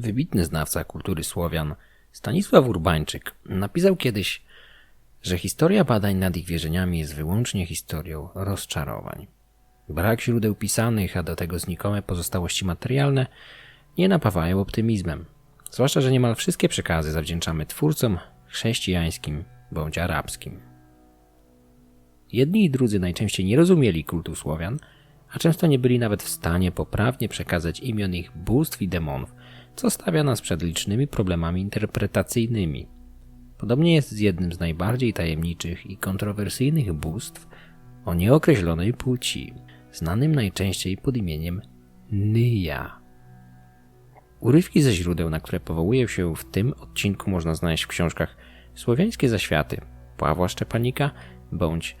Wybitny znawca kultury Słowian Stanisław Urbańczyk napisał kiedyś, że historia badań nad ich wierzeniami jest wyłącznie historią rozczarowań. Brak źródeł pisanych, a do tego znikome pozostałości materialne nie napawają optymizmem. Zwłaszcza, że niemal wszystkie przekazy zawdzięczamy twórcom chrześcijańskim bądź arabskim. Jedni i drudzy najczęściej nie rozumieli kultu Słowian, a często nie byli nawet w stanie poprawnie przekazać imion ich bóstw i demonów, co stawia nas przed licznymi problemami interpretacyjnymi. Podobnie jest z jednym z najbardziej tajemniczych i kontrowersyjnych bóstw o nieokreślonej płci, znanym najczęściej pod imieniem Nyja. Urywki ze źródeł, na które powołuję się w tym odcinku, można znaleźć w książkach Słowiańskie Zaświaty Pawła Szczepanika bądź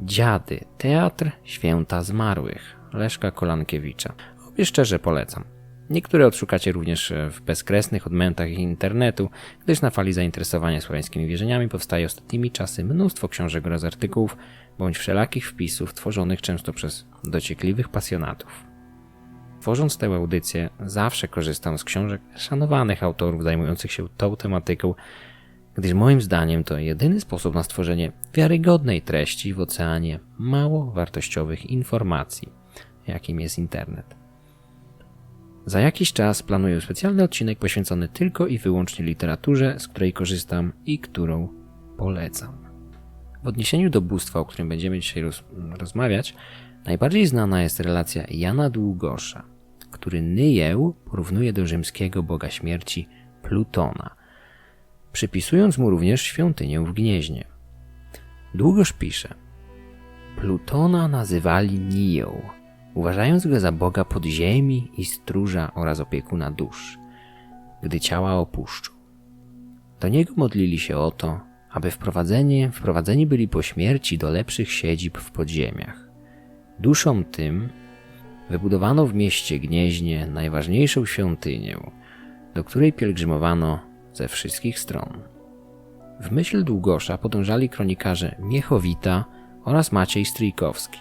Dziady Teatr Święta Zmarłych Leszka Kolankiewicza. Obie szczerze polecam. Niektóre odszukacie również w bezkresnych odmętach internetu, gdyż na fali zainteresowania słowiańskimi wierzeniami powstaje ostatnimi czasy mnóstwo książek oraz artykułów, bądź wszelakich wpisów tworzonych często przez dociekliwych pasjonatów. Tworząc tę audycję, zawsze korzystam z książek szanowanych autorów zajmujących się tą tematyką, gdyż moim zdaniem to jedyny sposób na stworzenie wiarygodnej treści w oceanie mało wartościowych informacji, jakim jest internet. Za jakiś czas planuję specjalny odcinek poświęcony tylko i wyłącznie literaturze, z której korzystam i którą polecam. W odniesieniu do bóstwa, o którym będziemy dzisiaj roz rozmawiać, najbardziej znana jest relacja Jana Długosza, który Nyjeł porównuje do rzymskiego boga śmierci Plutona, przypisując mu również świątynię w Gnieźnie. Długosz pisze Plutona nazywali Niją, uważając go za boga podziemi i stróża oraz opiekuna dusz, gdy ciała opuszczą. Do niego modlili się o to, aby wprowadzenie, wprowadzeni byli po śmierci do lepszych siedzib w podziemiach. Duszom tym wybudowano w mieście Gnieźnie najważniejszą świątynię, do której pielgrzymowano ze wszystkich stron. W myśl Długosza podążali kronikarze Miechowita oraz Maciej Stryjkowski.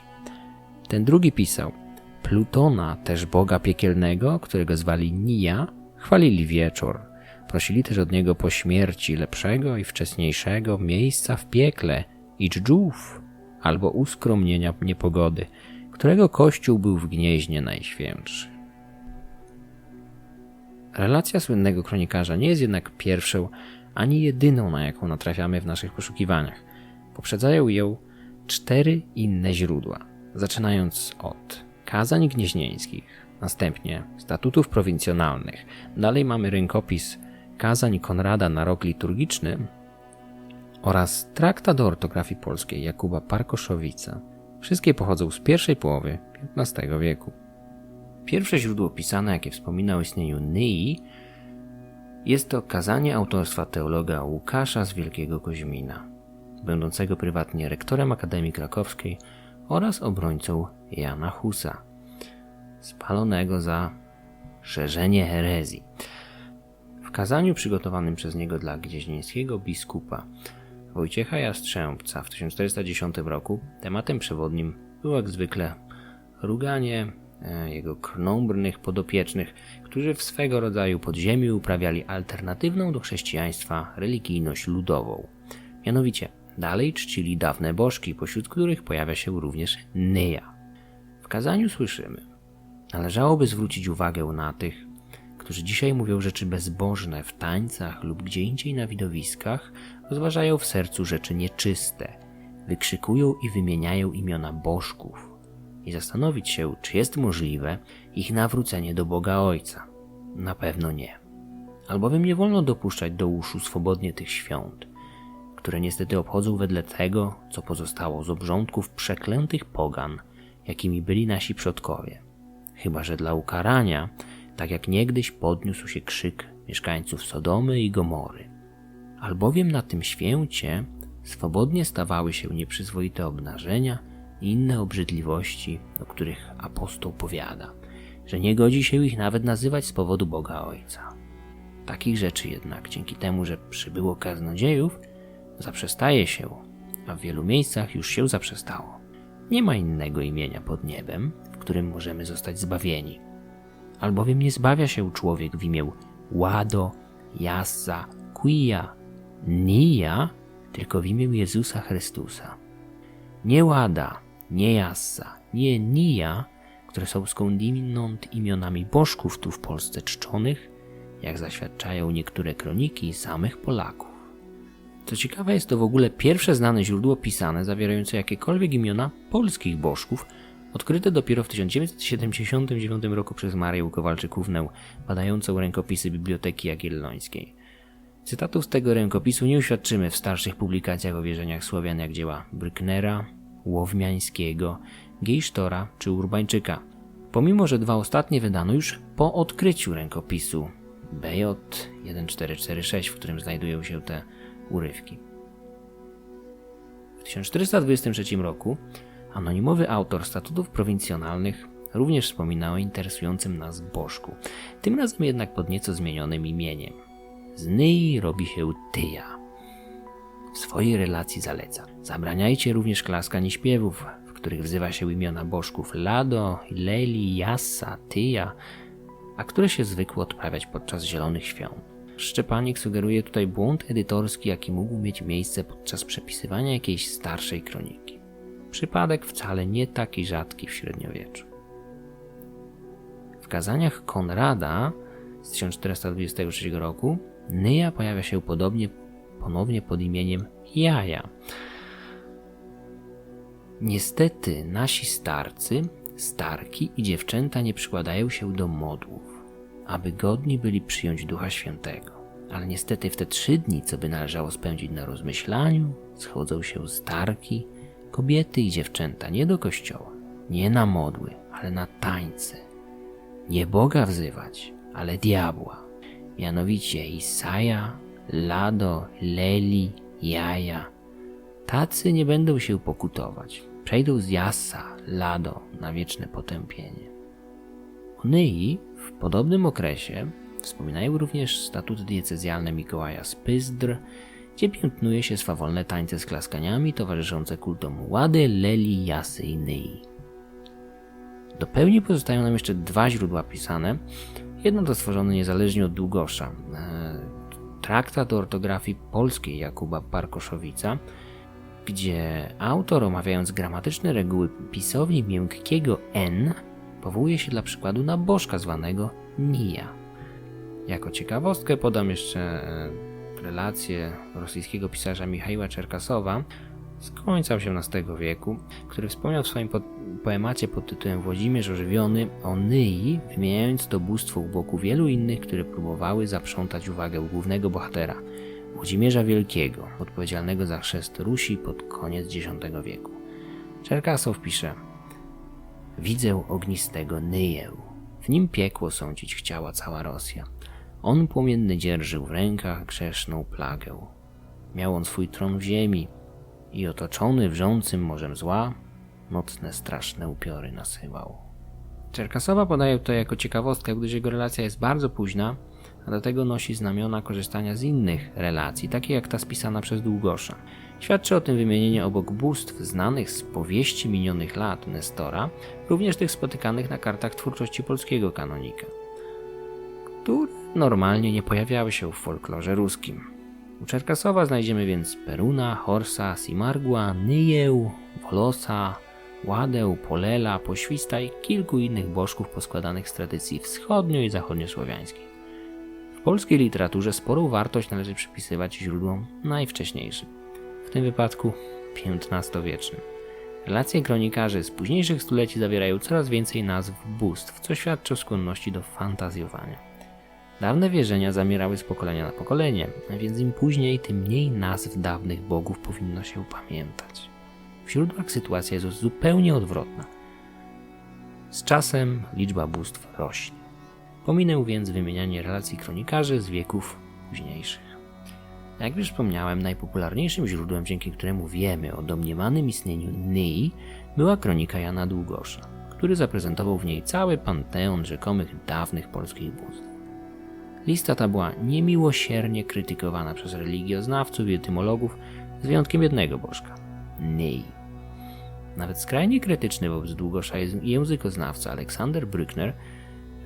Ten drugi pisał Plutona, też boga piekielnego, którego zwali Nija, chwalili wieczór – Prosili też od niego po śmierci lepszego i wczesniejszego miejsca w piekle i dżdżów, albo uskromnienia niepogody, którego kościół był w gnieźnie najświętszy. Relacja słynnego kronikarza nie jest jednak pierwszą ani jedyną, na jaką natrafiamy w naszych poszukiwaniach. Poprzedzają ją cztery inne źródła, zaczynając od kazań gnieźnieńskich, następnie statutów prowincjonalnych, dalej mamy rękopis kazań Konrada na rok liturgiczny oraz traktat do ortografii polskiej Jakuba Parkoszowica. Wszystkie pochodzą z pierwszej połowy XV wieku. Pierwsze źródło pisane, jakie wspomina o istnieniu Nyi, jest to kazanie autorstwa teologa Łukasza z Wielkiego Koźmina, będącego prywatnie rektorem Akademii Krakowskiej oraz obrońcą Jana Husa, spalonego za szerzenie herezji kazaniu przygotowanym przez niego dla gdzieźnieńskiego biskupa Wojciecha Jastrzębca w 1410 roku tematem przewodnim było jak zwykle ruganie e, jego krnąbrnych podopiecznych, którzy w swego rodzaju podziemiu uprawiali alternatywną do chrześcijaństwa religijność ludową. Mianowicie dalej czcili dawne bożki, pośród których pojawia się również Nyja. W kazaniu słyszymy, należałoby zwrócić uwagę na tych, którzy dzisiaj mówią rzeczy bezbożne w tańcach lub gdzie indziej na widowiskach, rozważają w sercu rzeczy nieczyste, wykrzykują i wymieniają imiona bożków i zastanowić się, czy jest możliwe ich nawrócenie do Boga Ojca. Na pewno nie. Albowiem nie wolno dopuszczać do uszu swobodnie tych świąt, które niestety obchodzą wedle tego, co pozostało z obrządków przeklętych pogan, jakimi byli nasi przodkowie. Chyba, że dla ukarania tak jak niegdyś podniósł się krzyk mieszkańców Sodomy i Gomory. Albowiem na tym święcie swobodnie stawały się nieprzyzwoite obnażenia i inne obrzydliwości, o których apostoł powiada, że nie godzi się ich nawet nazywać z powodu Boga Ojca. Takich rzeczy jednak, dzięki temu, że przybyło kaznodziejów, zaprzestaje się, a w wielu miejscach już się zaprzestało. Nie ma innego imienia pod niebem, w którym możemy zostać zbawieni albowiem nie zbawia się człowiek w imię Łado, Jassa, Quia, Nia, tylko w imię Jezusa Chrystusa. Nie Łada, nie Jassa, nie Nia, które są skądinąd imionami bożków tu w Polsce czczonych, jak zaświadczają niektóre kroniki samych Polaków. Co ciekawe, jest to w ogóle pierwsze znane źródło pisane zawierające jakiekolwiek imiona polskich bożków, odkryte dopiero w 1979 roku przez Marię Kowalczykównę, badającą rękopisy Biblioteki Jagiellońskiej. Cytatów z tego rękopisu nie uświadczymy w starszych publikacjach o wierzeniach Słowian jak dzieła Brücknera, Łowmiańskiego, Gejsztora czy Urbańczyka, pomimo że dwa ostatnie wydano już po odkryciu rękopisu BJ 1446, w którym znajdują się te urywki. W 1423 roku anonimowy autor statutów prowincjonalnych również wspominał o interesującym nas bożku, tym razem jednak pod nieco zmienionym imieniem. Z Nyi robi się Tyja. W swojej relacji zaleca. Zabraniajcie również klaskań i śpiewów, w których wzywa się imiona bożków Lado, Leli, Jassa, Tyja, a które się zwykło odprawiać podczas zielonych świąt. Szczepanik sugeruje tutaj błąd edytorski, jaki mógł mieć miejsce podczas przepisywania jakiejś starszej kroniki. Przypadek wcale nie taki rzadki w średniowieczu. W kazaniach Konrada z 1423 roku Nyja pojawia się podobnie ponownie pod imieniem Jaja. Niestety nasi starcy, starki i dziewczęta nie przykładają się do modłów, aby godni byli przyjąć Ducha Świętego. Ale niestety w te trzy dni, co by należało spędzić na rozmyślaniu, schodzą się starki, kobiety i dziewczęta nie do kościoła, nie na modły, ale na tańce. Nie Boga wzywać, ale diabła, mianowicie Isaja, Lado, Leli, Jaja. Tacy nie będą się pokutować. Przejdą z Jassa, Lado na wieczne potępienie. Onyi w podobnym okresie wspominają również statuty diecezjalne Mikołaja z Pyzdr, gdzie piętnuje się swawolne tańce z klaskaniami towarzyszące kultom Łady, Leli, Jasy i Nyi. Do pełni pozostają nam jeszcze dwa źródła pisane. Jedno to stworzone niezależnie od Długosza. e, Traktat o ortografii polskiej Jakuba Parkoszowica, gdzie autor omawiając gramatyczne reguły pisowni miękkiego N powołuje się dla przykładu na bożka zwanego Nija. Jako ciekawostkę podam jeszcze e, relację rosyjskiego pisarza Michaiła Czerkasowa z końca XVIII wieku, który wspomniał w swoim po poemacie pod tytułem Włodzimierz ożywiony o Nyi, wymieniając to bóstwo u boku wielu innych, które próbowały zaprzątać uwagę głównego bohatera, Włodzimierza Wielkiego, odpowiedzialnego za chrzest Rusi pod koniec X wieku. Czerkasow pisze Widzę ognistego Nyję, w nim piekło sądzić chciała cała Rosja. On płomienny dzierżył w rękach grzeszną plagę. Miał on swój tron w ziemi i otoczony wrzącym morzem zła, nocne straszne upiory nasyłał. Czerkasowa podaje to jako ciekawostkę, gdyż jego relacja jest bardzo późna, a do tego nosi znamiona korzystania z innych relacji, takie jak ta spisana przez Długosza. Świadczy o tym wymienienie obok bóstw znanych z powieści minionych lat Nestora, również tych spotykanych na kartach twórczości polskiego kanonika, które normalnie nie pojawiały się w folklorze ruskim. U Czerkasowa znajdziemy więc Peruna, Horsa, Simargła, Nyję, Wolosa, Ładę, Polela, Pośwista i kilku innych bożków poskładanych z tradycji wschodnio- i zachodniosłowiańskiej. W polskiej literaturze sporą wartość należy przypisywać źródłom najwcześniejszym, tym wypadku XV-wiecznym. Relacje kronikarzy z późniejszych stuleci zawierają coraz więcej nazw bóstw, co świadczy o skłonności do fantazjowania. Dawne wierzenia zamierały z pokolenia na pokolenie, a więc im później, tym mniej nazw dawnych bogów powinno się pamiętać. W źródłach sytuacja jest zupełnie odwrotna. Z czasem liczba bóstw rośnie. Pominę więc wymienianie relacji kronikarzy z wieków późniejszych. Jak już wspomniałem, najpopularniejszym źródłem, dzięki któremu wiemy o domniemanym istnieniu Nyi, była kronika Jana Długosza, który zaprezentował w niej cały panteon rzekomych dawnych polskich bóstw. Lista ta była niemiłosiernie krytykowana przez religioznawców i etymologów, z wyjątkiem jednego bożka Nyi. Nawet skrajnie krytyczny wobec Długosza językoznawca Aleksander Brückner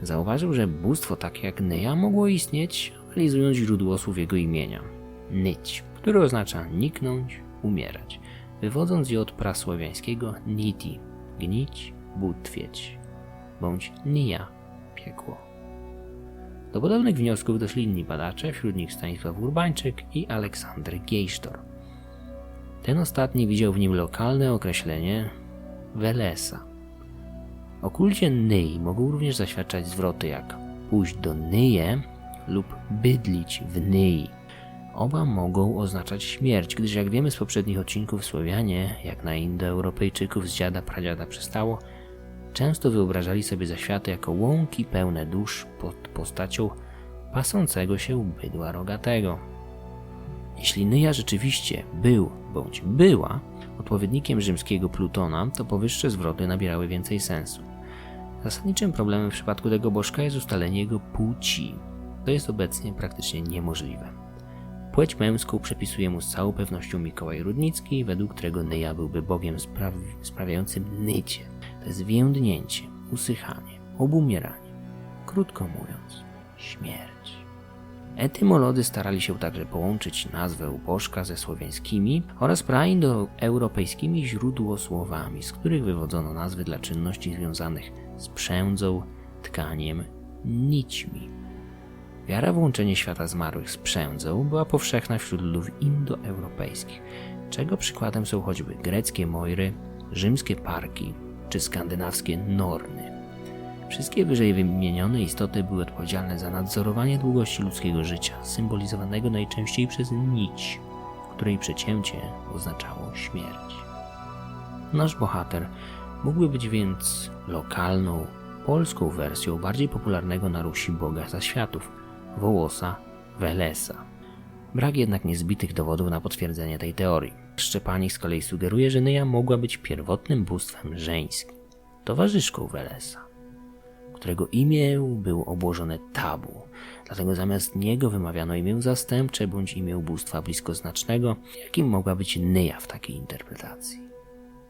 zauważył, że bóstwo takie jak Nyja mogło istnieć, analizując źródło słów jego imienia. Nyć, które oznacza niknąć, umierać, wywodząc je od prasłowiańskiego niti, gnić, butwieć, bądź nija, piekło. Do podobnych wniosków doszli inni badacze, wśród nich Stanisław Urbańczyk i Aleksander Geisztor. Ten ostatni widział w nim lokalne określenie Welesa. O kulcie Nyi mogą również zaświadczać zwroty jak pójść do Nyje lub bydlić w Nyi. Oba mogą oznaczać śmierć, gdyż jak wiemy z poprzednich odcinków Słowianie, jak na Indoeuropejczyków z dziada pradziada przystało, często wyobrażali sobie zaświaty jako łąki pełne dusz pod postacią pasącego się bydła rogatego. Jeśli Nyja rzeczywiście był bądź była odpowiednikiem rzymskiego Plutona, to powyższe zwroty nabierały więcej sensu. Zasadniczym problemem w przypadku tego bożka jest ustalenie jego płci. To jest obecnie praktycznie niemożliwe. Płeć męską przepisuje mu z całą pewnością Mikołaj Rudnicki, według którego Nyja byłby bogiem spraw- sprawiającym nycie. To jest więdnięcie, usychanie, obumieranie. Krótko mówiąc, śmierć. Etymolodzy starali się także połączyć nazwę bożka ze słowiańskimi oraz praindoeuropejskimi źródłosłowami, z których wywodzono nazwy dla czynności związanych z przędzą, tkaniem, nićmi. Wiara w łączenie świata zmarłych z przędzą była powszechna wśród ludów indoeuropejskich, czego przykładem są choćby greckie mojry, rzymskie parki czy skandynawskie norny. Wszystkie wyżej wymienione istoty były odpowiedzialne za nadzorowanie długości ludzkiego życia, symbolizowanego najczęściej przez nić, której przecięcie oznaczało śmierć. Nasz bohater mógłby być więc lokalną, polską wersją bardziej popularnego na Rusi boga zaświatów, Wołosa Welesa. Brak jednak niezbitych dowodów na potwierdzenie tej teorii. Szczepanik z kolei sugeruje, że Nyja mogła być pierwotnym bóstwem żeńskim, towarzyszką Welesa, którego imię było obłożone tabu. Dlatego zamiast niego wymawiano imię zastępcze bądź imię bóstwa bliskoznacznego, jakim mogła być Nyja w takiej interpretacji.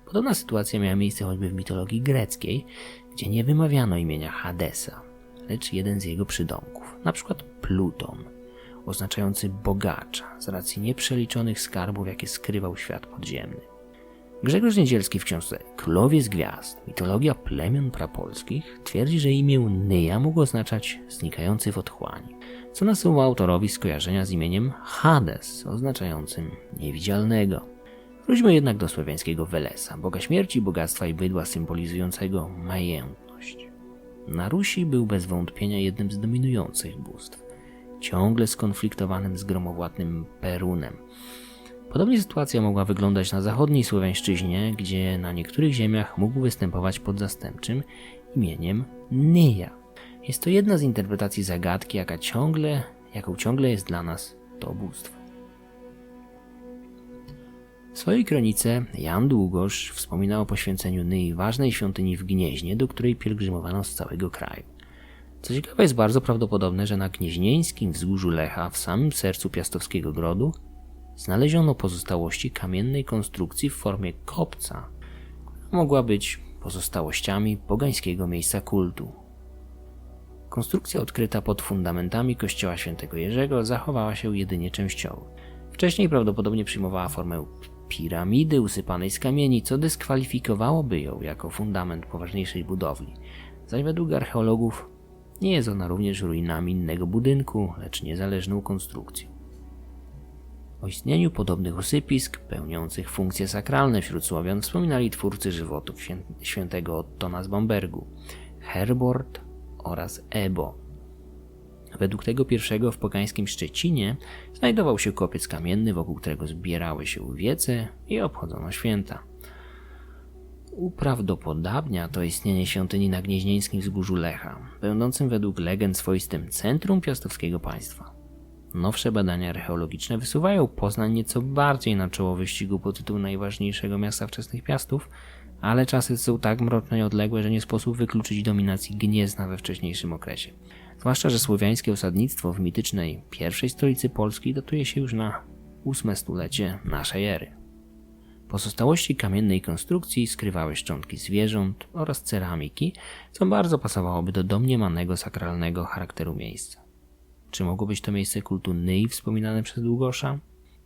Podobna sytuacja miała miejsce choćby w mitologii greckiej, gdzie nie wymawiano imienia Hadesa, lecz jeden z jego przydomków, przykład Pluton, oznaczający bogacza z racji nieprzeliczonych skarbów, jakie skrywał świat podziemny. Grzegorz Niedzielski w książce Królowie z Gwiazd, mitologia plemion prapolskich twierdzi, że imię Nyja mogło oznaczać znikający w otchłani, co nasuwa autorowi skojarzenia z imieniem Hades, oznaczającym niewidzialnego. Wróćmy jednak do słowiańskiego Welesa, boga śmierci, bogactwa i bydła symbolizującego majętność. Na Rusi był bez wątpienia jednym z dominujących bóstw, ciągle skonfliktowanym z gromowładnym Perunem. Podobnie sytuacja mogła wyglądać na zachodniej Słowiańszczyźnie, gdzie na niektórych ziemiach mógł występować pod zastępczym imieniem Nyja. Jest to jedna z interpretacji zagadki, jaka ciągle, jaką ciągle jest dla nas to bóstwo. W swojej kronice Jan Długosz wspomina o poświęceniu Nyi ważnej świątyni w Gnieźnie, do której pielgrzymowano z całego kraju. Co ciekawe, jest bardzo prawdopodobne, że na gnieźnieńskim wzgórzu Lecha, w samym sercu piastowskiego grodu, znaleziono pozostałości kamiennej konstrukcji w formie kopca, która mogła być pozostałościami pogańskiego miejsca kultu. Konstrukcja odkryta pod fundamentami kościoła świętego Jerzego zachowała się jedynie częściowo. Wcześniej prawdopodobnie przyjmowała formę piramidy usypanej z kamieni, co dyskwalifikowałoby ją jako fundament poważniejszej budowli. Zaś według archeologów nie jest ona również ruinami innego budynku, lecz niezależną konstrukcją. O istnieniu podobnych usypisk, pełniących funkcje sakralne wśród Słowian, wspominali twórcy żywotów świę świętego Ottona z Bambergu, Herbort oraz Ebo. Według tego pierwszego w pogańskim Szczecinie znajdował się kopiec kamienny, wokół którego zbierały się wiece i obchodzono święta. Uprawdopodobnia to istnienie świątyni na gnieźnieńskim wzgórzu Lecha, będącym według legend swoistym centrum piastowskiego państwa. Nowsze badania archeologiczne wysuwają Poznań nieco bardziej na czoło wyścigu pod tytuł najważniejszego miasta wczesnych piastów, ale czasy są tak mroczne i odległe, że nie sposób wykluczyć dominacji Gniezna we wcześniejszym okresie. Zwłaszcza, że słowiańskie osadnictwo w mitycznej pierwszej stolicy Polski datuje się już na ósme stulecie naszej ery. Pozostałości kamiennej konstrukcji skrywały szczątki zwierząt oraz ceramiki, co bardzo pasowałoby do domniemanego sakralnego charakteru miejsca. Czy mogło być to miejsce kultu Nyi wspominane przez Długosza?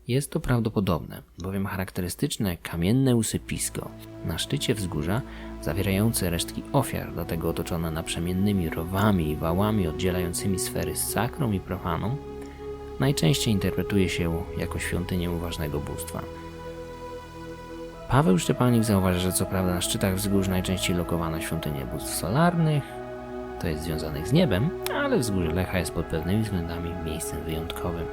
Jest to prawdopodobne, bowiem charakterystyczne kamienne usypisko na szczycie wzgórza, zawierające resztki ofiar, do tego otoczone naprzemiennymi rowami i wałami oddzielającymi sfery z sakrą i profaną, najczęściej interpretuje się jako świątynię uważnego bóstwa. Paweł Szczepanik zauważy, że co prawda na szczytach wzgórz najczęściej lokowano świątynie bóstw solarnych, to jest związanych z niebem, ale wzgórze Lecha jest pod pewnymi względami miejscem wyjątkowym.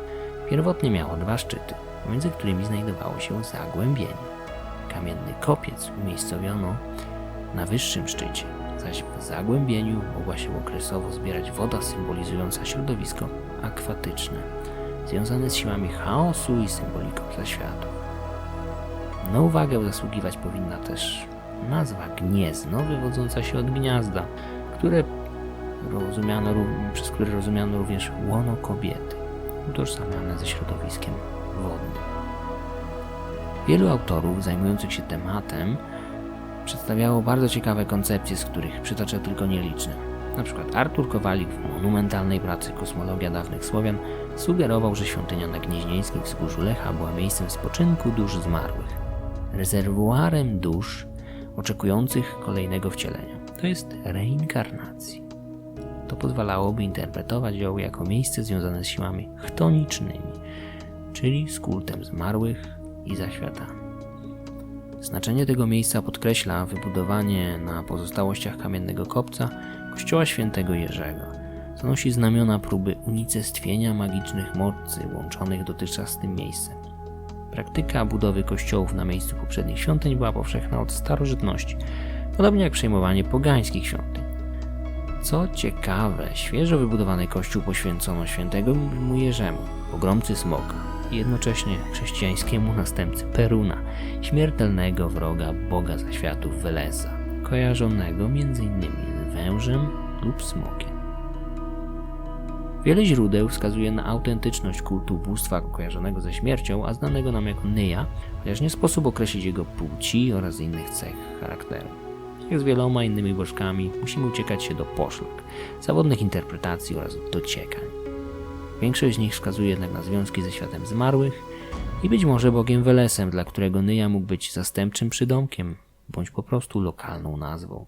Pierwotnie miało dwa szczyty, pomiędzy którymi znajdowało się zagłębienie. Kamienny kopiec umiejscowiono na wyższym szczycie, zaś w zagłębieniu mogła się okresowo zbierać woda symbolizująca środowisko akwatyczne, związane z siłami chaosu i symboliką zaświatów. Na uwagę zasługiwać powinna też nazwa gniezno wywodząca się od gniazda, które rozumiano, przez które rozumiano również łono kobiety, utożsamiane ze środowiskiem wodnym. Wielu autorów zajmujących się tematem przedstawiało bardzo ciekawe koncepcje, z których przytoczę tylko nieliczne. Na przykład Artur Kowalik w monumentalnej pracy Kosmologia dawnych Słowian sugerował, że świątynia na Gnieźnieńskim wzgórzu Lecha była miejscem spoczynku dusz zmarłych, rezerwuarem dusz oczekujących kolejnego wcielenia, to jest reinkarnacji. To pozwalałoby interpretować ją jako miejsce związane z siłami chtonicznymi, czyli z kultem zmarłych i zaświatami. Znaczenie tego miejsca podkreśla wybudowanie na pozostałościach kamiennego kopca kościoła świętego Jerzego. Zanosi znamiona próby unicestwienia magicznych mocy łączonych dotychczas z tym miejscem. Praktyka budowy kościołów na miejscu poprzednich świątyń była powszechna od starożytności, podobnie jak przejmowanie pogańskich świątyń. Co ciekawe, świeżo wybudowany kościół poświęcono świętego mu Jerzemu, pogromcy smoka, i jednocześnie chrześcijańskiemu następcy Peruna, śmiertelnego wroga boga zaświatów Welesa, kojarzonego m.in. z wężem lub smokiem. Wiele źródeł wskazuje na autentyczność kultu bóstwa kojarzonego ze śmiercią, a znanego nam jako Nyja, chociaż nie sposób określić jego płci oraz innych cech charakteru. Jak z wieloma innymi bożkami, musimy uciekać się do poszlak, zawodnych interpretacji oraz dociekań. Większość z nich wskazuje jednak na związki ze światem zmarłych i być może bogiem Welesem, dla którego Nyja mógł być zastępczym przydomkiem bądź po prostu lokalną nazwą.